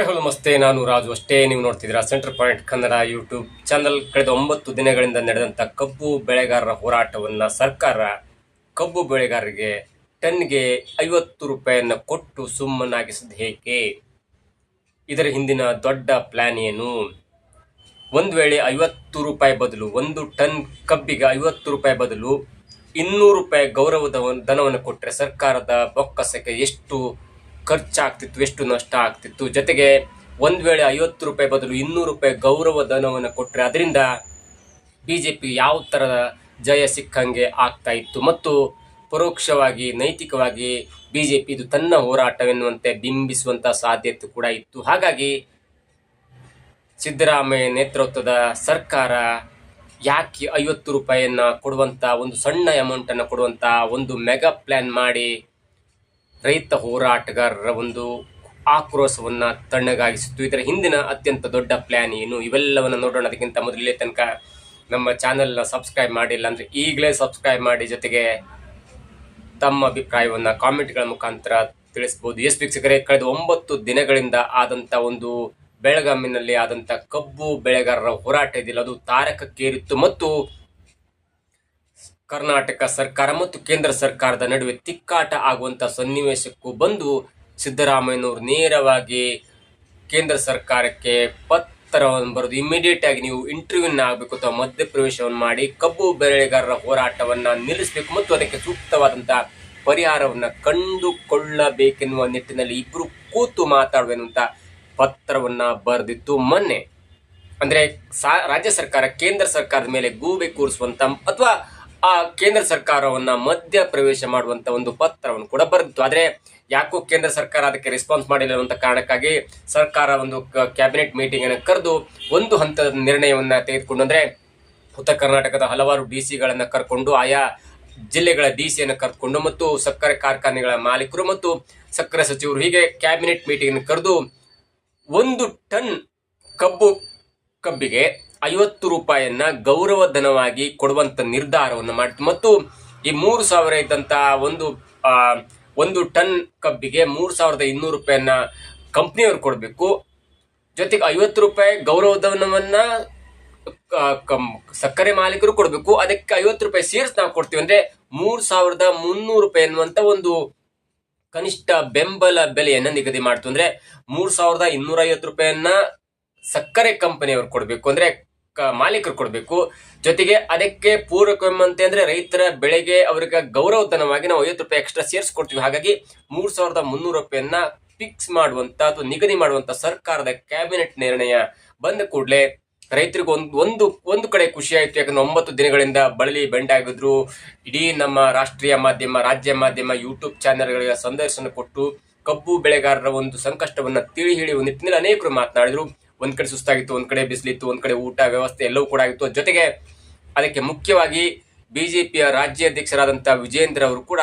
Hi hello ನಮಸ್ತೆ ನಾನು ರಾಜು ಅಷ್ಟೇ. ನೀವು ನೋಡ್ತಿದ್ದೀರಾ centre point Kannada YouTube channel. ಕಳೆದ ಒಂಬತ್ತು ದಿನಗಳಿಂದ ನಡೆದಂಥ ಕಬ್ಬು ಬೆಳೆಗಾರರ ಹೋರಾಟವನ್ನು ಸರ್ಕಾರ ಕಬ್ಬು ಬೆಳೆಗಾರರಿಗೆ ಟನ್ಗೆ ಐವತ್ತು ರೂಪಾಯಿಯನ್ನು ಕೊಟ್ಟು ಸುಮ್ಮನಾಗಿಸಿದ ಹೇಗೆ? ಇದರ ಹಿಂದಿನ ದೊಡ್ಡ ಪ್ಲ್ಯಾನ್ ಏನು? ಒಂದು ವೇಳೆ ಐವತ್ತು ರೂಪಾಯಿ ಬದಲು ಒಂದು ಟನ್ ಕಬ್ಬಿಗೆ ಐವತ್ತು ರೂಪಾಯಿ ಬದಲು ಇನ್ನೂರು ರೂಪಾಯಿ ಗೌರವದ ಧನವನ್ನು ಕೊಟ್ಟರೆ ಸರ್ಕಾರದ ಬೊಕ್ಕಸಕ್ಕೆ ಎಷ್ಟು ಖರ್ಚಾಗ್ತಿತ್ತು, ಎಷ್ಟು ನಷ್ಟ ಆಗ್ತಿತ್ತು. ಜೊತೆಗೆ ಒಂದು ವೇಳೆ ಐವತ್ತು ರೂಪಾಯಿ ಬದಲು ಇನ್ನೂರು ರೂಪಾಯಿ ಗೌರವ ಧನವನ್ನು ಕೊಟ್ಟರೆ ಅದರಿಂದ ಬಿ ಜೆ ಪಿ ಯಾವ ಥರದ ಜಯ ಸಿಕ್ಕಂಗೆ ಆಗ್ತಾ ಇತ್ತು. ಮತ್ತು ಪರೋಕ್ಷವಾಗಿ, ನೈತಿಕವಾಗಿ ಬಿ ಜೆ ಪಿ ಇದು ತನ್ನ ಹೋರಾಟವೆನ್ನುವಂತೆ ಬಿಂಬಿಸುವಂಥ ಸಾಧ್ಯತೆ ಕೂಡ ಇತ್ತು. ಹಾಗಾಗಿ ಸಿದ್ದರಾಮಯ್ಯ ನೇತೃತ್ವದ ಸರ್ಕಾರ ಯಾಕೆ ಐವತ್ತು ರೂಪಾಯಿಯನ್ನು ಕೊಡುವಂಥ ಒಂದು ಸಣ್ಣ ಅಮೌಂಟನ್ನು ಕೊಡುವಂಥ ಒಂದು ಮೆಗಾ ಪ್ಲ್ಯಾನ್ ಮಾಡಿ ರೈತ ಹೋರಾಟಗಾರರ ಒಂದು ಆಕ್ರೋಶವನ್ನು ತಣ್ಣಗಾಗಿಸಿತು ಇದರ ಹಿಂದಿನ ಅತ್ಯಂತ ದೊಡ್ಡ ಪ್ಲ್ಯಾನ್ ಏನು? ಇವೆಲ್ಲವನ್ನು ನೋಡೋಣ. ಅದಕ್ಕಿಂತ ಮೊದಲು ತನಕ ನಮ್ಮ ಚಾನಲ್ನ ಸಬ್ಸ್ಕ್ರೈಬ್ ಮಾಡಿಲ್ಲ ಅಂದರೆ ಈಗಲೇ ಸಬ್ಸ್ಕ್ರೈಬ್ ಮಾಡಿ ಜೊತೆಗೆ ತಮ್ಮ ಅಭಿಪ್ರಾಯವನ್ನು ಕಾಮೆಂಟ್ಗಳ ಮುಖಾಂತರ ತಿಳಿಸ್ಬೋದು. ಎಸ್ ವೀಕ್ಷಕರೇ, ಕಳೆದ ಒಂಬತ್ತು ದಿನಗಳಿಂದ ಆದಂಥ ಒಂದು ಬೆಳಗಾಮಿನಲ್ಲಿ ಆದಂಥ ಕಬ್ಬು ಬೆಳೆಗಾರರ ಹೋರಾಟ ಇದೆಯಲ್ಲ, ಅದು ತಾರಕಕ್ಕೇರಿತ್ತು. ಮತ್ತು ಕರ್ನಾಟಕ ಸರ್ಕಾರ ಮತ್ತು ಕೇಂದ್ರ ಸರ್ಕಾರದ ನಡುವೆ ತಿಕ್ಕಾಟ ಆಗುವಂಥ ಸನ್ನಿವೇಶಕ್ಕೂ ಬಂದು ಸಿದ್ದರಾಮಯ್ಯನವರು ನೇರವಾಗಿ ಕೇಂದ್ರ ಸರ್ಕಾರಕ್ಕೆ ಪತ್ರವನ್ನು ಬರೆದು ಇಮಿಡಿಯೇಟ್ ಆಗಿ ನೀವು ಇಂಟರ್ವ್ಯೂನ ಆಗಬೇಕು ಅಥವಾ ಮಧ್ಯಪ್ರವೇಶವನ್ನು ಮಾಡಿ ಕಬ್ಬು ಬೆಳೆಗಾರರ ಹೋರಾಟವನ್ನು ನಿಲ್ಲಿಸಬೇಕು ಮತ್ತು ಅದಕ್ಕೆ ಸೂಕ್ತವಾದಂಥ ಪರಿಹಾರವನ್ನು ಕಂಡುಕೊಳ್ಳಬೇಕೆನ್ನುವ ನಿಟ್ಟಿನಲ್ಲಿ ಇಬ್ಬರು ಕೂತು ಮಾತಾಡುವೆನ್ನುವಂಥ ಪತ್ರವನ್ನು ಬರೆದಿತ್ತು ಮೊನ್ನೆ. ಅಂದ್ರೆ ಸಾ, ರಾಜ್ಯ ಸರ್ಕಾರ ಕೇಂದ್ರ ಸರ್ಕಾರದ ಮೇಲೆ ಗೂಬೆ ಕೂರಿಸುವಂಥ ಅಥವಾ ಆ ಕೇಂದ್ರ ಸರ್ಕಾರವನ್ನ ಮಧ್ಯ ಪ್ರವೇಶ ಮಾಡುವಂತ ಒಂದು ಪತ್ರವನ್ನು ಕೂಡ ಬರೆದಿತ್ತು. ಆದ್ರೆ ಯಾಕೋ ಕೇಂದ್ರ ಸರ್ಕಾರ ಅದಕ್ಕೆ ರೆಸ್ಪಾನ್ಸ್ ಮಾಡಿಲ್ಲ ಅನ್ನುವಂಥ ಕಾರಣಕ್ಕಾಗಿ ಸರ್ಕಾರ ಒಂದು ಕ್ಯಾಬಿನೆಟ್ ಮೀಟಿಂಗ್ ಅನ್ನು ಕರೆದು ಒಂದು ಹಂತದ ನಿರ್ಣಯವನ್ನ ತೆಗೆದುಕೊಂಡು, ಅಂದ್ರೆ ಉತ್ತರ ಕರ್ನಾಟಕದ ಹಲವಾರು ಡಿ ಸಿಗಳನ್ನ ಕರ್ಕೊಂಡು, ಆಯಾ ಜಿಲ್ಲೆಗಳ ಡಿ ಸಿಯನ್ನು ಕರೆದುಕೊಂಡು ಮತ್ತು ಸಕ್ಕರೆ ಕಾರ್ಖಾನೆಗಳ ಮಾಲೀಕರು ಮತ್ತು ಸಕ್ಕರೆ ಸಚಿವರು ಹೀಗೆ ಕ್ಯಾಬಿನೆಟ್ ಮೀಟಿಂಗ್ ಕರೆದು ಒಂದು ಟನ್ ಕಬ್ಬು, ಕಬ್ಬಿಗೆ ಐವತ್ತು ರೂಪಾಯಿಯನ್ನ ಗೌರವ ಧನವಾಗಿ ಕೊಡುವಂತ ನಿರ್ಧಾರವನ್ನು ಮಾಡಿತು ಮತ್ತು ಈ ಮೂರು ಸಾವಿರ ಇದ್ದಂತ ಒಂದು ಒಂದು ಟನ್ ಕಬ್ಬಿಗೆ ಮೂರು ಸಾವಿರದ ಇನ್ನೂರು ರೂಪಾಯಿಯನ್ನ ಕಂಪ್ನಿಯವರು ಕೊಡಬೇಕು. ಜೊತೆಗೆ ಐವತ್ತು ರೂಪಾಯಿ ಗೌರವ ಧನವನ್ನ ಸಕ್ಕರೆ ಮಾಲೀಕರು ಕೊಡಬೇಕು. ಅದಕ್ಕೆ ಐವತ್ತು ರೂಪಾಯಿ ಸೇರಿಸಿ ನಾವು ಕೊಡ್ತೀವಿ ಅಂದ್ರೆ ಮೂರು ಸಾವಿರದ ಮುನ್ನೂರು ರೂಪಾಯಿ ಅನ್ನುವಂತ ಒಂದು ಕನಿಷ್ಠ ಬೆಂಬಲ ಬೆಲೆಯನ್ನ ನಿಗದಿ ಮಾಡ್ತು. ಅಂದ್ರೆ ಮೂರ್ ಸಾವಿರದ ಇನ್ನೂರ ಐವತ್ತು ರೂಪಾಯಿಯನ್ನ ಸಕ್ಕರೆ ಕಂಪನಿಯವರು ಕೊಡಬೇಕು. ಅಂದ್ರೆ ಮಾಲೀಕರು ಕೊಡಬೇಕು. ಜೊತೆಗೆ ಅದಕ್ಕೆ ಪೂರಕವೆಂಬಂತೆ ಅಂದ್ರೆ ರೈತರ ಬೆಳೆಗೆ ಅವರಿಗೆ ಗೌರವಧನವಾಗಿ ನಾವು ಐವತ್ತು ರೂಪಾಯಿ ಎಕ್ಸ್ಟ್ರಾ ಸೇರಿಸ್ಕೊಡ್ತೀವಿ ಹಾಗಾಗಿ ಮೂರ್ ಸಾವಿರದ ಮುನ್ನೂರು ರೂಪಾಯಿಯನ್ನ ಫಿಕ್ಸ್ ಮಾಡುವಂತ ಅಥವಾ ನಿಗದಿ ಮಾಡುವಂತ ಸರ್ಕಾರದ ಕ್ಯಾಬಿನೆಟ್ ನಿರ್ಣಯ ಬಂದ ಕೂಡಲೇ ರೈತರಿಗೆ ಒಂದು ಒಂದು ಒಂದು ಕಡೆ ಖುಷಿ ಆಯ್ತು. ಯಾಕಂದ್ರೆ ಒಂಬತ್ತು ದಿನಗಳಿಂದ ಬಳಲಿ ಬೆಂಡಾಗಿದ್ರು. ಇಡೀ ನಮ್ಮ ರಾಷ್ಟ್ರೀಯ ಮಾಧ್ಯಮ, ರಾಜ್ಯ ಮಾಧ್ಯಮ ಯೂಟ್ಯೂಬ್ ಚಾನೆಲ್ಗಳಿಗೆ ಸಂದರ್ಶನ ಕೊಟ್ಟು ಕಬ್ಬು ಬೆಳೆಗಾರರ ಒಂದು ಸಂಕಷ್ಟವನ್ನ ತಿಳಿ ಹಿಡಿಯುವ ನಿಟ್ಟಿನಲ್ಲಿ ಅನೇಕರು ಮಾತನಾಡಿದ್ರು. ಒಂದ್ ಕಡೆ ಸುಸ್ತಾಗಿತ್ತು, ಒಂದ್ ಕಡೆ ಬಿಸಿಲಿತ್ತು, ಒಂದ್ ಕಡೆ ಊಟ ವ್ಯವಸ್ಥೆ ಎಲ್ಲವೂ ಕೂಡ ಆಗಿತ್ತು. ಜೊತೆಗೆ ಅದಕ್ಕೆ ಮುಖ್ಯವಾಗಿ ಬಿಜೆಪಿಯ ರಾಜ್ಯಾಧ್ಯಕ್ಷರಾದಂಥ ವಿಜೇಂದ್ರ ಅವರು ಕೂಡ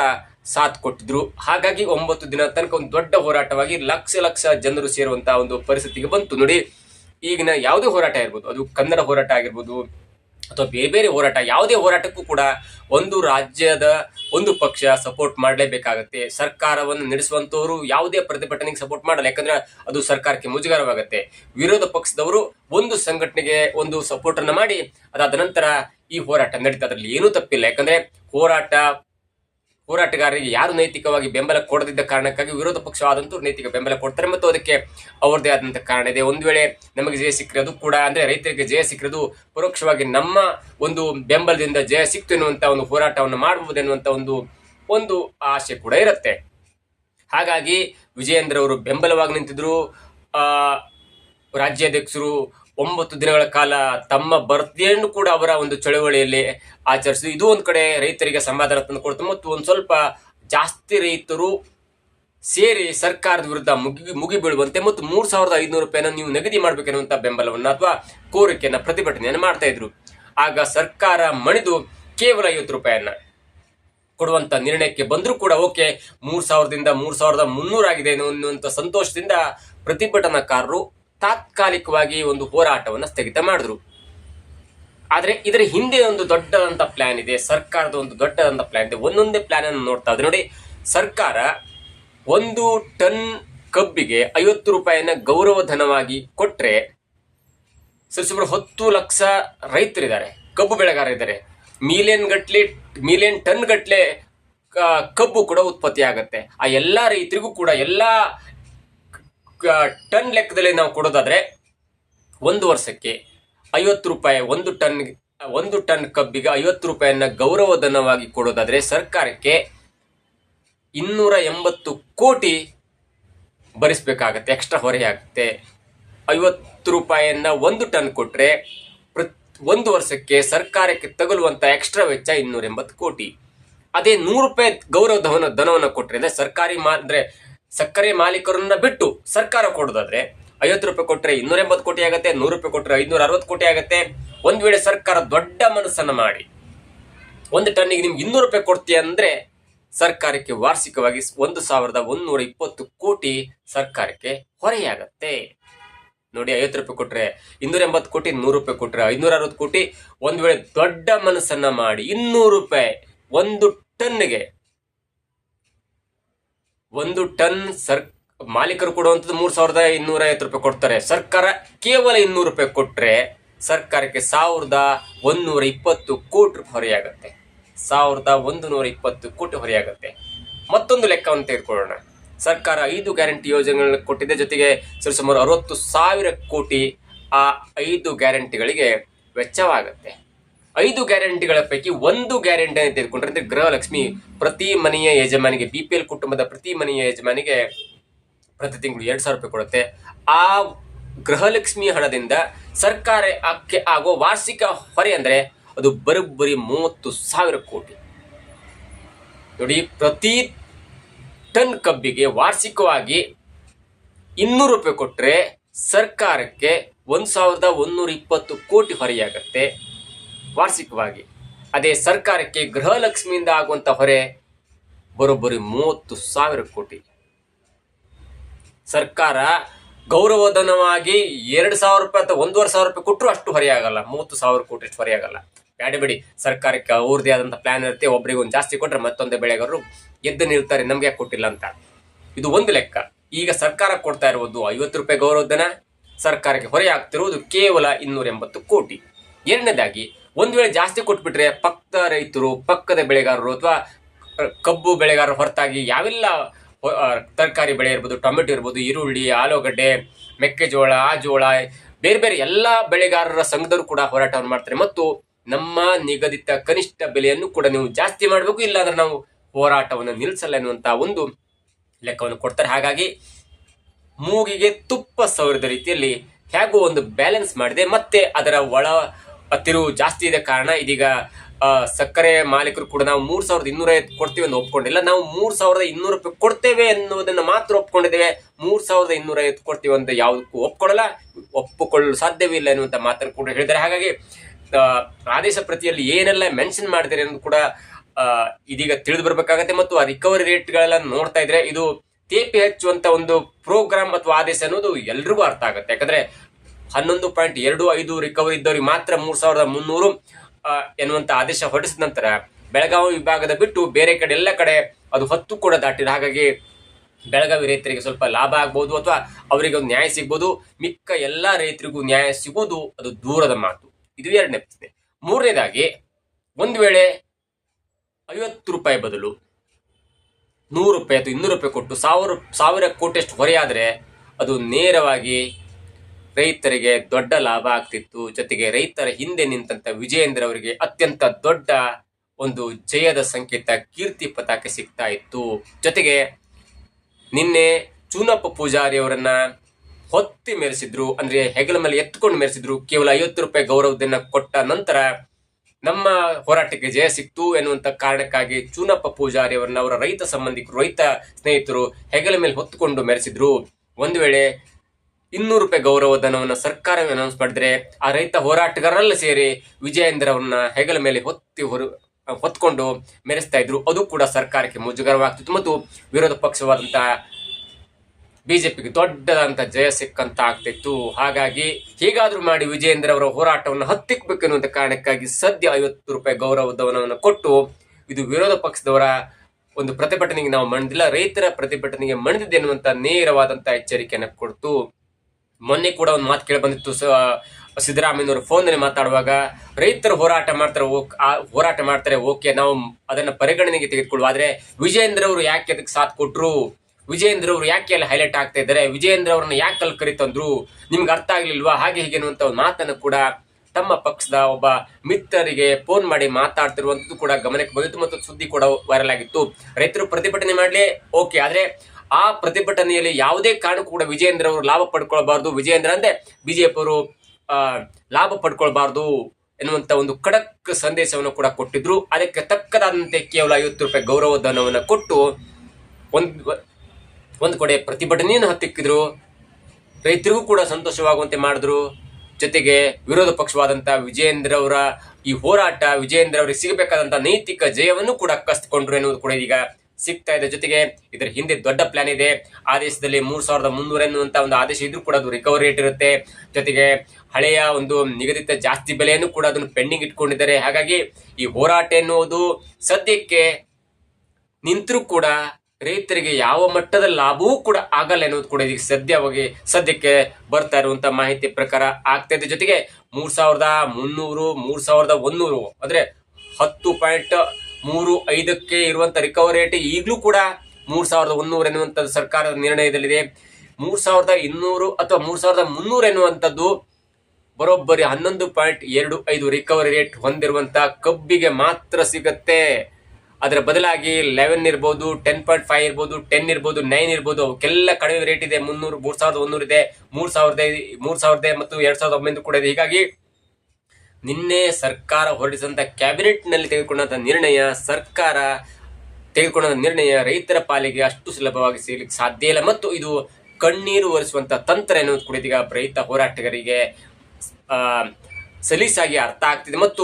ಸಾಥ್ ಕೊಟ್ಟಿದ್ರು. ಹಾಗಾಗಿ ಒಂಬತ್ತು ದಿನ ತನಕ ಒಂದು ದೊಡ್ಡ ಹೋರಾಟವಾಗಿ ಲಕ್ಷ ಲಕ್ಷ ಜನರು ಸೇರುವಂತಹ ಒಂದು ಪರಿಸ್ಥಿತಿಗೆ ಬಂತು. ನೋಡಿ, ಈಗಿನ ಯಾವುದೇ ಹೋರಾಟ ಇರ್ಬೋದು, ಅದು ಕನ್ನಡ ಹೋರಾಟ ಆಗಿರ್ಬೋದು ಅಥವಾ ಬೇರೆ ಬೇರೆ ಹೋರಾಟ, ಯಾವುದೇ ಹೋರಾಟಕ್ಕೂ ಕೂಡ ಒಂದು ರಾಜ್ಯದ ಒಂದು ಪಕ್ಷ ಸಪೋರ್ಟ್ ಮಾಡಲೇಬೇಕಾಗತ್ತೆ. ಸರ್ಕಾರವನ್ನು ನಡೆಸುವಂತವರು ಯಾವುದೇ ಪ್ರತಿಭಟನೆಗೆ ಸಪೋರ್ಟ್ ಮಾಡಲ್ಲ. ಯಾಕಂದ್ರೆ ಅದು ಸರ್ಕಾರಕ್ಕೆ ಮುಜುಗರವಾಗುತ್ತೆ. ವಿರೋಧ ಪಕ್ಷದವರು ಒಂದು ಸಂಘಟನೆಗೆ ಒಂದು ಸಪೋರ್ಟ್ ಅನ್ನ ಮಾಡಿ ಅದಾದ ನಂತರ ಈ ಹೋರಾಟ ನಡೀತಾ ಅದರಲ್ಲಿ ಏನೂ ತಪ್ಪಿಲ್ಲ. ಯಾಕಂದ್ರೆ ಹೋರಾಟ ಹೋರಾಟಗಾರರಿಗೆ ಯಾರು ನೈತಿಕವಾಗಿ ಬೆಂಬಲ ಕೊಡದಿದ್ದ ಕಾರಣಕ್ಕಾಗಿ ವಿರೋಧ ಪಕ್ಷವಾದಂತೂ ನೈತಿಕ ಬೆಂಬಲ ಕೊಡ್ತಾರೆ ಮತ್ತು ಅದಕ್ಕೆ ಅವರದೇ ಆದಂತಹ ಕಾರಣ ಇದೆ. ಒಂದು ವೇಳೆ ನಮಗೆ ಜಯ ಸಿಕ್ಕಿರೋದು ಕೂಡ ಅಂದ್ರೆ ರೈತರಿಗೆ ಜಯ ಸಿಕ್ಕಿರೋದು ಪರೋಕ್ಷವಾಗಿ ನಮ್ಮ ಒಂದು ಬೆಂಬಲದಿಂದ ಜಯ ಸಿಕ್ತು ಎನ್ನುವಂತ ಒಂದು ಹೋರಾಟವನ್ನು ಮಾಡಬಹುದು ಎನ್ನುವಂತ ಒಂದು ಒಂದು ಆಸೆ ಕೂಡ ಇರುತ್ತೆ. ಹಾಗಾಗಿ ವಿಜಯೇಂದ್ರ ಅವರು ಬೆಂಬಲವಾಗಿ ನಿಂತಿದ್ರು. ಆ, ರಾಜ್ಯಾಧ್ಯಕ್ಷರು ಒಂಬತ್ತು ದಿನಗಳ ಕಾಲ ತಮ್ಮ ಬರ್ತ್ಡೇಯನ್ನು ಕೂಡ ಅವರ ಒಂದು ಚಳವಳಿಯಲ್ಲಿ ಆಚರಿಸಿದ್ರು ಇದು ಒಂದು ಕಡೆ ರೈತರಿಗೆ ಸಮಾಧಾನ ತಂದು ಕೊಡ್ತು ಮತ್ತು ಒಂದು ಸ್ವಲ್ಪ ಜಾಸ್ತಿ ರೈತರು ಸೇರಿ ಸರ್ಕಾರದ ವಿರುದ್ಧ ಮುಗಿ ಮುಗಿ ಬೀಳುವಂತೆ ಮತ್ತು ಮೂರು ಸಾವಿರದ ಐದುನೂರು ರೂಪಾಯಿನ ನೀವು ನಿಗದಿ ಮಾಡಬೇಕೆನ್ನುವಂಥ ಬೆಂಬಲವನ್ನು ಅಥವಾ ಕೋರಿಕೆಯನ್ನ ಪ್ರತಿಭಟನೆಯನ್ನು ಮಾಡ್ತಾ ಇದ್ರು. ಆಗ ಸರ್ಕಾರ ಮಣಿದು ಕೇವಲ ಐವತ್ತು ರೂಪಾಯಿಯನ್ನ ಕೊಡುವಂತ ನಿರ್ಣಯಕ್ಕೆ ಬಂದರೂ ಕೂಡ ಓಕೆ, ಮೂರು ಸಾವಿರದಿಂದ ಮೂರು ಸಾವಿರದ ಮುನ್ನೂರು ಆಗಿದೆ ಅನ್ನುವಂತ ಸಂತೋಷದಿಂದ ಪ್ರತಿಭಟನಾಕಾರರು ತಾತ್ಕಾಲಿಕವಾಗಿ ಒಂದು ಹೋರಾಟವನ್ನು ಸ್ಥಗಿತ ಮಾಡಿದ್ರು. ಆದರೆ ಇದರ ಹಿಂದೆ ಒಂದು ದೊಡ್ಡದಂತ ಪ್ಲಾನ್ ಇದೆ, ಸರ್ಕಾರದ ಒಂದು ದೊಡ್ಡದಂತ ಪ್ಲಾನ್ ಇದೆ. ಒಂದೊಂದೇ ಪ್ಲಾನ್ ಅನ್ನು ನೋಡ್ತಾ ಇದ್ರೆ. ನೋಡಿ, ಸರ್ಕಾರ ಒಂದು ಟನ್ ಕಬ್ಬಿಗೆ ಐವತ್ತು ರೂಪಾಯಿಯನ್ನು ಗೌರವಧನವಾಗಿ ಕೊಟ್ಟರೆ ಸರಿಸುಮಾರು ಹತ್ತು ಲಕ್ಷ ರೈತರಿದ್ದಾರೆ, ಕಬ್ಬು ಬೆಳೆಗಾರ ಇದ್ದಾರೆ ಮಿಲಿಯನ್ ಗಟ್ಲೆ ಮಿಲಿಯನ್ ಟನ್ ಗಟ್ಲೆ ಕಬ್ಬು ಕೂಡ ಉತ್ಪತ್ತಿ ಆಗುತ್ತೆ ಆ ಎಲ್ಲಾ ರೈತರಿಗೂ ಕೂಡ, ಎಲ್ಲಾ ಟನ್ ಲೆಕ್ಕದಲ್ಲಿ ನಾವು ಕೊಡೋದಾದ್ರೆ ಒಂದು ವರ್ಷಕ್ಕೆ ಐವತ್ತು ರೂಪಾಯಿ ಒಂದು ಟನ್ ಒಂದು ಟನ್ ಕಬ್ಬಿಗೆ ಐವತ್ತು ರೂಪಾಯಿಯನ್ನ ಗೌರವಧನವಾಗಿ ಕೊಡೋದಾದರೆ ಸರ್ಕಾರಕ್ಕೆ ಇನ್ನೂರ ಎಂಬತ್ತು ಕೋಟಿ ಭರಿಸಬೇಕಾಗತ್ತೆ ಎಕ್ಸ್ಟ್ರಾ ಹೊರೆ ಆಗುತ್ತೆ. ಐವತ್ತು ರೂಪಾಯಿಯನ್ನ ಒಂದು ಟನ್ ಕೊಟ್ರೆ ಪ್ರತ್, ಒಂದು ವರ್ಷಕ್ಕೆ ಸರ್ಕಾರಕ್ಕೆ ತಗಲುವಂತ ಎಕ್ಸ್ಟ್ರಾ ವೆಚ್ಚ ಇನ್ನೂರ ಎಂಬತ್ತು ಕೋಟಿ. ಅದೇ ನೂರು ರೂಪಾಯಿ ಗೌರವ ಧನ ಧನವನ್ನು ಕೊಟ್ರೆ ಅಂದ್ರೆ ಸರ್ಕಾರಿ ಮಾ, ಅಂದ್ರೆ ಸಕ್ಕರೆ ಮಾಲೀಕರನ್ನ ಬಿಟ್ಟು ಸರ್ಕಾರ ಕೊಡೋದಾದ್ರೆ ಐವತ್ತು ರೂಪಾಯಿ ಕೊಟ್ಟರೆ ಇನ್ನೂರ ಎಂಬತ್ತು ಕೋಟಿ ಆಗುತ್ತೆ, ನೂರು ರೂಪಾಯಿ ಕೊಟ್ಟರೆ ಐನೂರ ಅರವತ್ತು ಕೋಟಿ ಆಗುತ್ತೆ. ಒಂದು ವೇಳೆ ಸರ್ಕಾರ ದೊಡ್ಡ ಮನಸ್ಸನ್ನು ಮಾಡಿ, ಒಂದು ಟನ್ನಿಗೆ ನಿಮ್ಗೆ ಇನ್ನೂರು ರೂಪಾಯಿ ಕೊಡ್ತೀಯ ಅಂದರೆ ಸರ್ಕಾರಕ್ಕೆ ವಾರ್ಷಿಕವಾಗಿ ಒಂದು ಸಾವಿರದ ಒಂದೂರ ಇಪ್ಪತ್ತು ಕೋಟಿ ಸರ್ಕಾರಕ್ಕೆ ಹೊರೆಯಾಗತ್ತೆ. ನೋಡಿ, ಐವತ್ತು ರೂಪಾಯಿ ಕೊಟ್ಟರೆ ಇನ್ನೂರ ಎಂಬತ್ತು ಕೋಟಿ, ನೂರು ರೂಪಾಯಿ ಕೊಟ್ಟರೆ ಐನೂರ ಅರವತ್ತು ಕೋಟಿ. ಒಂದು ವೇಳೆ ದೊಡ್ಡ ಮನಸ್ಸನ್ನು ಮಾಡಿ ಇನ್ನೂರು ರೂಪಾಯಿ ಒಂದು ಟನ್ಗೆ ಒಂದು ಟನ್ ಸರ್, ಮಾಲೀಕರು ಕೊಡುವಂಥದ್ದು ಮೂರು ಸಾವಿರದ ಇನ್ನೂರ ಐವತ್ತು ರೂಪಾಯಿ ಕೊಡ್ತಾರೆ. ಸರ್ಕಾರ ಕೇವಲ ಇನ್ನೂರು ರೂಪಾಯಿ ಕೊಟ್ಟರೆ ಸರ್ಕಾರಕ್ಕೆ ಸಾವಿರದ ಒಂದೂರ ಇಪ್ಪತ್ತು ಕೋಟಿ ಹೊರೆಯಾಗುತ್ತೆ. ಸಾವಿರದ ಒಂದು ನೂರ ಇಪ್ಪತ್ತು ಕೋಟಿ ಹೊರೆಯಾಗುತ್ತೆ. ಮತ್ತೊಂದು ಲೆಕ್ಕವನ್ನು ತೆಗೆದುಕೊಳ್ಳೋಣ. ಸರ್ಕಾರ ಐದು ಗ್ಯಾರಂಟಿ ಯೋಜನೆಗಳನ್ನು ಕೊಟ್ಟಿದೆ. ಜೊತೆಗೆ ಸರಿಸುಮಾರು ಅರವತ್ತು ಸಾವಿರ ಕೋಟಿ ಆ ಐದು ಗ್ಯಾರಂಟಿಗಳಿಗೆ ವೆಚ್ಚವಾಗುತ್ತೆ. ಐದು ಗ್ಯಾರಂಟಿಗಳ ಪೈಕಿ ಒಂದು ಗ್ಯಾರಂಟಿಯನ್ನು ತೆಗೆದುಕೊಂಡ್ರೆ ಅಂದ್ರೆ ಗೃಹಲಕ್ಷ್ಮಿ ಪ್ರತಿ ಮನೆಯ ಯಜಮಾನಿಗೆ ಬಿ ಪಿ ಎಲ್ ಕುಟುಂಬದ ಪ್ರತಿ ಮನೆಯ ಯಜಮಾನಿಗೆ ಪ್ರತಿ ತಿಂಗಳು ಎರಡು ಸಾವಿರ ರೂಪಾಯಿ ಕೊಡುತ್ತೆ. ಆ ಗೃಹಲಕ್ಷ್ಮಿ ಹಣದಿಂದ ಸರ್ಕಾರಕ್ಕೆ ಆಗೋ ವಾರ್ಷಿಕ ಹೊರೆ ಅಂದ್ರೆ ಅದು ಬರೋಬ್ಬರಿ ಮೂವತ್ತು ಸಾವಿರ ಕೋಟಿ. ನೋಡಿ, ಪ್ರತಿ ಟನ್ ಕಬ್ಬಿಗೆ ವಾರ್ಷಿಕವಾಗಿ ಇನ್ನೂರು ರೂಪಾಯಿ ಕೊಟ್ರೆ ಸರ್ಕಾರಕ್ಕೆ ಒಂದ್ ಸಾವಿರದ ಒಂದೂರ ಇಪ್ಪತ್ತು ಕೋಟಿ ಹೊರೆಯಾಗತ್ತೆ. ವಾರ್ಷಿಕವಾಗಿ. ಅದೇ ಸರ್ಕಾರಕ್ಕೆ ಗೃಹಲಕ್ಷ್ಮಿಯಿಂದ ಆಗುವಂಥ ಹೊರೆ ಬರೋಬ್ಬರಿ ಮೂವತ್ತು ಸಾವಿರ ಕೋಟಿ. ಸರ್ಕಾರ ಗೌರವಧನವಾಗಿ ಎರಡು ಸಾವಿರ ರೂಪಾಯಿ ಅಥವಾ ಒಂದೂವರೆ ಸಾವಿರ ರೂಪಾಯಿ ಕೊಟ್ಟರು ಅಷ್ಟು ಹೊರೆಯಾಗಲ್ಲ. ಮೂವತ್ತು ಸಾವಿರ ಕೋಟಿ ಅಷ್ಟು ಹೊರೆಯಾಗಲ್ಲ. ಬ್ಯಾಡಿ ಬಿಡಿ, ಸರ್ಕಾರಕ್ಕೆ ಅವ್ರದೇ ಆದಂಥ ಪ್ಲಾನ್ ಇರುತ್ತೆ ಒಬ್ಬರಿಗೆ ಒಂದು ಜಾಸ್ತಿ ಕೊಟ್ಟರೆ ಮತ್ತೊಂದೇ ಬೆಳೆಗಾರರು ಎದ್ದು ನಿಲ್ತಾರೆ, ನಮಗೆ ಕೊಟ್ಟಿಲ್ಲ ಅಂತ. ಇದು ಒಂದು ಲೆಕ್ಕ. ಈಗ ಸರ್ಕಾರ ಕೊಡ್ತಾ ಇರುವುದು ಐವತ್ತು ರೂಪಾಯಿ ಗೌರವಧನ, ಸರ್ಕಾರಕ್ಕೆ ಹೊರೆ ಆಗ್ತಿರುವುದು ಕೇವಲ ಇನ್ನೂರ ಎಂಬತ್ತು ಕೋಟಿ. ಎರಡನೇದಾಗಿ ಒಂದ್ ವೇಳೆ ಜಾಸ್ತಿ ಕೊಟ್ಬಿಟ್ರೆ ಪಕ್ಕದ ರೈತರು, ಪಕ್ಕದ ಬೆಳೆಗಾರರು ಅಥವಾ ಕಬ್ಬು ಬೆಳೆಗಾರರು ಹೊರತಾಗಿ ಯಾವೆಲ್ಲ ತರಕಾರಿ ಬೆಳೆ ಇರ್ಬೋದು, ಟೊಮೆಟೊ ಇರ್ಬೋದು, ಈರುಳ್ಳಿ, ಆಲೂಗಡ್ಡೆ, ಮೆಕ್ಕೆಜೋಳ, ಆಜೋಳ, ಬೇರೆ ಬೇರೆ ಎಲ್ಲ ಬೆಳೆಗಾರರ ಸಂಘದವರು ಕೂಡ ಹೋರಾಟವನ್ನು ಮಾಡ್ತಾರೆ. ಮತ್ತು ನಮ್ಮ ನಿಗದಿತ ಕನಿಷ್ಠ ಬೆಲೆಯನ್ನು ಕೂಡ ನೀವು ಜಾಸ್ತಿ ಮಾಡಬೇಕು, ಇಲ್ಲಾಂದ್ರೆ ನಾವು ಹೋರಾಟವನ್ನು ನಿಲ್ಲಿಸಲ್ಲ ಎನ್ನುವಂತ ಒಂದು ಲೆಕ್ಕವನ್ನು ಕೊಡ್ತಾರೆ. ಹಾಗಾಗಿ ಮೂಗಿಗೆ ತುಪ್ಪ ಸವರಿದ ರೀತಿಯಲ್ಲಿ ಹೇಗೂ ಒಂದು ಬ್ಯಾಲೆನ್ಸ್ ಮಾಡಿದೆ. ಮತ್ತೆ ಅದರ ಒಳ ತಿರುವು ಜಾಸ್ತಿ ಇದೆ ಕಾರಣ. ಇದೀಗ ಸಕ್ಕರೆ ಮಾಲೀಕರು ಕೂಡ ನಾವು ಮೂರು ಸಾವಿರದ ಇನ್ನೂರ ಐವತ್ತು ಕೊಡ್ತೀವಿ ಅಂತ ಒಪ್ಕೊಂಡಿಲ್ಲ. ನಾವು ಮೂರು ಸಾವಿರದ ಇನ್ನೂರು ರೂಪಾಯಿ ಕೊಡ್ತೇವೆ ಅನ್ನೋದನ್ನ ಮಾತ್ರ ಒಪ್ಕೊಂಡಿದ್ದೇವೆ. ಮೂರು ಸಾವಿರದ ಇನ್ನೂರ ಐವತ್ತು ಕೊಡ್ತೀವಿ ಅಂತ ಯಾವುದಕ್ಕೂ ಒಪ್ಕೊಳ್ಳಲ್ಲ. ಒಪ್ಪಿಕೊಳ್ಳಲು ಸಾಧ್ಯವಿಲ್ಲ ಎನ್ನುವಂಥ ಮಾತನ್ನು ಕೂಡ ಹೇಳಿದ್ದಾರೆ. ಹಾಗಾಗಿ ಆದೇಶ ಪ್ರತಿಯಲ್ಲಿ ಏನೆಲ್ಲ ಮೆನ್ಷನ್ ಮಾಡಿದ್ದಾರೆ ಅನ್ನೋದು ಕೂಡ ಇದೀಗ ತಿಳಿದು ಬರ್ಬೇಕಾಗತ್ತೆ ಮತ್ತು ಆ ರಿಕವರಿ ರೇಟ್ಗಳೆಲ್ಲ ನೋಡ್ತಾ ಇದ್ರೆ ಇದು ತೇಪಿ ಹಚ್ಚುವಂತ ಒಂದು ಪ್ರೋಗ್ರಾಮ್ ಅಥವಾ ಆದೇಶ ಅನ್ನೋದು ಎಲ್ರಿಗೂ ಅರ್ಥ ಆಗುತ್ತೆ. ಯಾಕಂದ್ರೆ ಹನ್ನೊಂದು ಪಾಯಿಂಟ್ ಎರಡು ಐದು ರಿಕವರಿ ಇದ್ದವರಿಗೆ ಮಾತ್ರ ಮೂರು ಸಾವಿರದ ಮುನ್ನೂರು ಎನ್ನುವಂಥ ಆದೇಶ ಹೊರಡಿಸಿದ ನಂತರ ಬೆಳಗಾವಿ ವಿಭಾಗದ ಬಿಟ್ಟು ಬೇರೆ ಕಡೆ ಎಲ್ಲ ಕಡೆ ಅದು ಹತ್ತು ಕೂಡ ದಾಟಿದೆ ಹಾಗಾಗಿ ಬೆಳಗಾವಿ ರೈತರಿಗೆ ಸ್ವಲ್ಪ ಲಾಭ ಆಗ್ಬೋದು ಅಥವಾ ಅವರಿಗೆ ಒಂದು ನ್ಯಾಯ ಸಿಗ್ಬೋದು. ಮಿಕ್ಕ ಎಲ್ಲ ರೈತರಿಗೂ ನ್ಯಾಯ ಸಿಗೋದು ಅದು ದೂರದ ಮಾತು. ಇದು ಎರಡನೇ ಪ್ರಶ್ನೆ. ಮೂರನೇದಾಗಿ, ಒಂದು ವೇಳೆ ಐವತ್ತು ರೂಪಾಯಿ ಬದಲು ನೂರು ರೂಪಾಯಿ ಅಥವಾ ಇನ್ನೂರು ರೂಪಾಯಿ ಕೊಟ್ಟು ಸಾವಿರ ಸಾವಿರ ಕೋಟಿಯಷ್ಟು ಹೊರೆಯಾದರೆ ಅದು ನೇರವಾಗಿ ರೈತರಿಗೆ ದೊಡ್ಡ ಲಾಭ ಆಗ್ತಿತ್ತು. ಜೊತೆಗೆ ರೈತರ ಹಿಂದೆ ನಿಂತಂತ ವಿಜಯೇಂದ್ರ ಅವರಿಗೆ ಅತ್ಯಂತ ದೊಡ್ಡ ಒಂದು ಜಯದ ಸಂಕೇತ ಕೀರ್ತಿ ಪತಾಕೆ ಸಿಗ್ತಾ ಇತ್ತು. ಜೊತೆಗೆ ನಿನ್ನೆ ಚೂನಪ್ಪ ಪೂಜಾರಿ ಅವರನ್ನ ಹೊತ್ತಿ ಮೆರೆಸಿದ್ರು. ಅಂದ್ರೆ ಹೆಗಲ ಮೇಲೆ ಎತ್ಕೊಂಡು ಮೆರೆಸಿದ್ರು. ಕೇವಲ ಐವತ್ತು ರೂಪಾಯಿ ಗೌರವದನ್ನ ಕೊಟ್ಟ ನಂತರ ನಮ್ಮ ಹೋರಾಟಕ್ಕೆ ಜಯ ಸಿಕ್ತು ಎನ್ನುವಂತ ಕಾರಣಕ್ಕಾಗಿ ಚೂನಪ್ಪ ಪೂಜಾರಿ ಅವರನ್ನ ಅವರ ರೈತ ಸಂಬಂಧಿಕರು, ರೈತ ಸ್ನೇಹಿತರು ಹೆಗಲ ಮೇಲೆ ಹೊತ್ತುಕೊಂಡು ಮೆರೆಸಿದ್ರು. ಒಂದು ವೇಳೆ ಇನ್ನೂರು ರೂಪಾಯಿ ಗೌರವಧನವನ್ನು ಸರ್ಕಾರವೇ ಅನೌನ್ಸ್ ಮಾಡಿದ್ರೆ ಆ ರೈತ ಹೋರಾಟಗಾರರೆಲ್ಲ ಸೇರಿ ವಿಜಯೇಂದ್ರ ಅವ್ರನ್ನ ಹೆಗಲ ಮೇಲೆ ಹೊತ್ತಿ ಹೊರ ಹೊತ್ಕೊಂಡು ಮೆರೆಸ್ತಾ ಇದ್ರು. ಅದು ಕೂಡ ಸರ್ಕಾರಕ್ಕೆ ಮುಜುಗರವಾಗ್ತಿತ್ತು. ಮತ್ತು ವಿರೋಧ ಪಕ್ಷವಾದಂತಹ ಬಿಜೆಪಿಗೆ ದೊಡ್ಡದಂತ ಜಯ ಸಿಕ್ಕಂತ ಆಗ್ತಿತ್ತು. ಹಾಗಾಗಿ ಹೇಗಾದ್ರೂ ಮಾಡಿ ವಿಜಯೇಂದ್ರ ಅವರ ಹೋರಾಟವನ್ನು ಹತ್ತಿಕ್ಬೇಕೆನ್ನುವಂತ ಕಾರಣಕ್ಕಾಗಿ ಸದ್ಯ ಐವತ್ತು ರೂಪಾಯಿ ಗೌರವಧನವನ್ನು ಕೊಟ್ಟು ಇದು ವಿರೋಧ ಪಕ್ಷದವರ ಒಂದು ಪ್ರತಿಭಟನೆಗೆ ನಾವು ಮಣಿದಿಲ್ಲ, ರೈತರ ಪ್ರತಿಭಟನೆಗೆ ಮಣಿದಿದೆ ಎನ್ನುವಂಥ ನೇರವಾದಂತ ಎಚ್ಚರಿಕೆಯನ್ನು ಕೊಡ್ತು. ಮೊನ್ನೆ ಕೂಡ ಒಂದು ಮಾತು ಕೇಳಿ ಬಂದಿತ್ತು ಸಿದ್ದರಾಮಯ್ಯನವರು ಫೋನ್ನಲ್ಲಿ ಮಾತಾಡುವಾಗ, ರೈತರು ಹೋರಾಟ ಮಾಡ್ತಾರೆ ಹೋರಾಟ ಮಾಡ್ತಾರೆ, ಓಕೆ, ನಾವು ಅದನ್ನ ಪರಿಗಣನೆಗೆ ತೆಗೆದುಕೊಳ್ಳುವ. ಆದ್ರೆ ವಿಜಯೇಂದ್ರ ಅವರು ಯಾಕೆ ಅದಕ್ಕೆ ಸಾಥ್ ಕೊಟ್ರು? ವಿಜಯೇಂದ್ರ ಅವರು ಯಾಕೆ ಅಲ್ಲಿ ಹೈಲೈಟ್ ಆಗ್ತಾ ಇದ್ದಾರೆ? ವಿಜಯೇಂದ್ರ ಅವ್ರನ್ನ ಯಾಕೆ ಅಲ್ಲಿ ಕರಿತಂದ್ರು ನಿಮ್ಗೆ ಅರ್ಥ ಆಗ್ಲಿಲ್ವಾ? ಹಾಗೆ ಹೀಗೆ ಅನ್ನುವಂಥ ಒಂದು ಮಾತನ್ನು ಕೂಡ ತಮ್ಮ ಪಕ್ಷದ ಒಬ್ಬ ಮಿತ್ರರಿಗೆ ಫೋನ್ ಮಾಡಿ ಮಾತಾಡ್ತಿರುವಂತದ್ದು ಕೂಡ ಗಮನಕ್ಕೆ ಬಂದಿತ್ತು ಮತ್ತು ಸುದ್ದಿ ಕೂಡ ವೈರಲ್ ಆಗಿತ್ತು. ರೈತರು ಪ್ರತಿಭಟನೆ ಮಾಡ್ಲಿ? ಓಕೆ, ಆದ್ರೆ ಆ ಪ್ರತಿಭಟನೆಯಲ್ಲಿ ಯಾವುದೇ ಕಾರಣಕ್ಕೂ ಕೂಡ ವಿಜಯೇಂದ್ರ ಅವರು ಲಾಭ ಪಡ್ಕೊಳ್ಬಾರ್ದು. ವಿಜಯೇಂದ್ರ ಅಂದ್ರೆ ಬಿಜೆಪಿ ಅವರು ಲಾಭ ಪಡ್ಕೊಳ್ಬಾರ್ದು ಎನ್ನುವಂತ ಒಂದು ಖಡಕ್ ಸಂದೇಶವನ್ನು ಕೂಡ ಕೊಟ್ಟಿದ್ರು. ಅದಕ್ಕೆ ತಕ್ಕದಾದಂತೆ ಕೇವಲ ಐವತ್ತು ರೂಪಾಯಿ ಗೌರವಧನವನ್ನು ಕೊಟ್ಟು ಒಂದು ಒಂದು ಕಡೆ ಪ್ರತಿಭಟನೆಯನ್ನು ಹತ್ತಿಕ್ಕಿದ್ರು. ರೈತರಿಗೂ ಕೂಡ ಸಂತೋಷವಾಗುವಂತೆ ಮಾಡಿದ್ರು. ಜೊತೆಗೆ ವಿರೋಧ ಪಕ್ಷವಾದಂತ ವಿಜಯೇಂದ್ರ ಅವರ ಈ ಹೋರಾಟ, ವಿಜಯೇಂದ್ರ ಅವರಿಗೆ ಸಿಗಬೇಕಾದಂತ ನೈತಿಕ ಜಯವನ್ನು ಕೂಡ ಕಸ್ಕೊಂಡ್ರು ಎನ್ನುವುದು ಕೂಡ ಈಗ ಸಿಗ್ತಾ ಇದೆ. ಜೊತೆಗೆ ಇದರ ಹಿಂದೆ ದೊಡ್ಡ ಪ್ಲಾನ್ ಇದೆ. ಆದೇಶದಲ್ಲಿ ಮೂರು ಸಾವಿರದ ಮುನ್ನೂರ ಎನ್ನುವಂಥ ಒಂದು ಆದೇಶ ಇದ್ರೂ ಕೂಡ ಅದು ರಿಕವರಿ ರೇಟ್ ಇರುತ್ತೆ. ಜೊತೆಗೆ ಹಳೆಯ ಒಂದು ನಿಗದಿತ ಜಾಸ್ತಿ ಬೆಲೆಯನ್ನು ಕೂಡ ಅದನ್ನು ಪೆಂಡಿಂಗ್ ಇಟ್ಕೊಂಡಿದ್ದಾರೆ. ಹಾಗಾಗಿ ಈ ಹೋರಾಟ ಎನ್ನುವುದು ಸದ್ಯಕ್ಕೆ ನಿಂತರೂ ಕೂಡ ರೈತರಿಗೆ ಯಾವ ಮಟ್ಟದ ಲಾಭವೂ ಕೂಡ ಆಗಲ್ಲ ಎನ್ನುವುದು ಕೂಡ ಇದೀಗ ಸದ್ಯವಾಗಿ ಸದ್ಯಕ್ಕೆ ಬರ್ತಾ ಇರುವಂತ ಮಾಹಿತಿ ಪ್ರಕಾರ ಆಗ್ತಾ ಇದೆ. ಜೊತೆಗೆ ಮೂರ್ ಸಾವಿರದ ಮುನ್ನೂರು, ಮೂರ್ ಸಾವಿರದ ಒಂದೂರು, ಅಂದ್ರೆ ಹತ್ತು ಪಾಯಿಂಟ್ ಮೂರು, ಐದಕ್ಕೆ ಇರುವಂತ ರಿಕವರಿ ರೇಟ್ ಈಗಲೂ ಕೂಡ ಮೂರು ಸಾವಿರದ ಒಂದೂರು ಎನ್ನುವಂಥದ್ದು ಸರ್ಕಾರದ ನಿರ್ಣಯದಲ್ಲಿದೆ. ಮೂರ್ ಸಾವಿರದ ಇನ್ನೂರು ಅಥವಾ ಮೂರು ಸಾವಿರದ ಮುನ್ನೂರು ಎನ್ನುವಂಥದ್ದು ಬರೋಬ್ಬರಿ ಹನ್ನೊಂದು ಪಾಯಿಂಟ್ ಎರಡು ಐದು ರಿಕವರಿ ರೇಟ್ ಹೊಂದಿರುವಂಥ ಕಬ್ಬಿಗೆ ಮಾತ್ರ ಸಿಗತ್ತೆ. ಅದರ ಬದಲಾಗಿ ಲೆವೆನ್ ಇರ್ಬೋದು ಟೆನ್ ಪಾಯಿಂಟ್ ಫೈವ್ ಇರ್ಬೋದು ಟೆನ್ ಇರ್ಬೋದು ನೈನ್ ಇರ್ಬೋದು, ಅವಕ್ಕೆಲ್ಲ ಕಡಿಮೆ ರೇಟ್ ಇದೆ. ಮುನ್ನೂರು, ಮೂರ್ ಸಾವಿರದ ಒಂದೂರು ಇದೆ. ಮೂರ್ ಸಾವಿರದ ಮೂರ್ ಸಾವಿರದ ಮತ್ತು ಎರಡ್ ಸಾವಿರದ ಒಂಬೈನೂರು ಕೂಡ ಇದೆ. ಹೀಗಾಗಿ ನಿನ್ನೆ ಸರ್ಕಾರ ಹೊರಡಿಸಿದಂತ ಕ್ಯಾಬಿನೆಟ್ನಲ್ಲಿ ತೆಗೆದುಕೊಂಡಂತ ನಿರ್ಣಯ, ಸರ್ಕಾರ ತೆಗೆದುಕೊಂಡ ನಿರ್ಣಯ ರೈತರ ಪಾಲಿಗೆ ಅಷ್ಟು ಸುಲಭವಾಗಿ ಸಿಗಲಿಕ್ಕೆ ಸಾಧ್ಯ ಇಲ್ಲ. ಮತ್ತು ಇದು ಕಣ್ಣೀರು ಒರೆಸುವಂಥ ತಂತ್ರ ಎನ್ನುವುದು ಕೂಡ ಇದೀಗ ರೈತ ಹೋರಾಟಗಾರರಿಗೆ ಸಲೀಸಾಗಿ ಅರ್ಥ ಆಗ್ತಿದೆ. ಮತ್ತು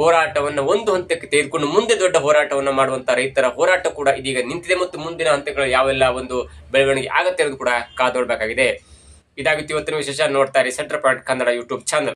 ಹೋರಾಟವನ್ನು ಒಂದು ಹಂತಕ್ಕೆ ತೆಗೆದುಕೊಂಡು ಮುಂದೆ ದೊಡ್ಡ ಹೋರಾಟವನ್ನು ಮಾಡುವಂತ ರೈತರ ಹೋರಾಟ ಕೂಡ ಇದೀಗ ನಿಂತಿದೆ. ಮತ್ತು ಮುಂದಿನ ಹಂತಗಳು ಯಾವೆಲ್ಲ ಒಂದು ಬೆಳವಣಿಗೆ ಆಗುತ್ತೆ ಅನ್ನೋದು ಕೂಡ ಕಾದೋಡ್ಬೇಕಾಗಿದೆ ಇದಾಗಿತ್ತು ಇವತ್ತಿನ ವಿಶೇಷ. ನೋಡ್ತಾ ಇರಿ centre point Kannada YouTube channel.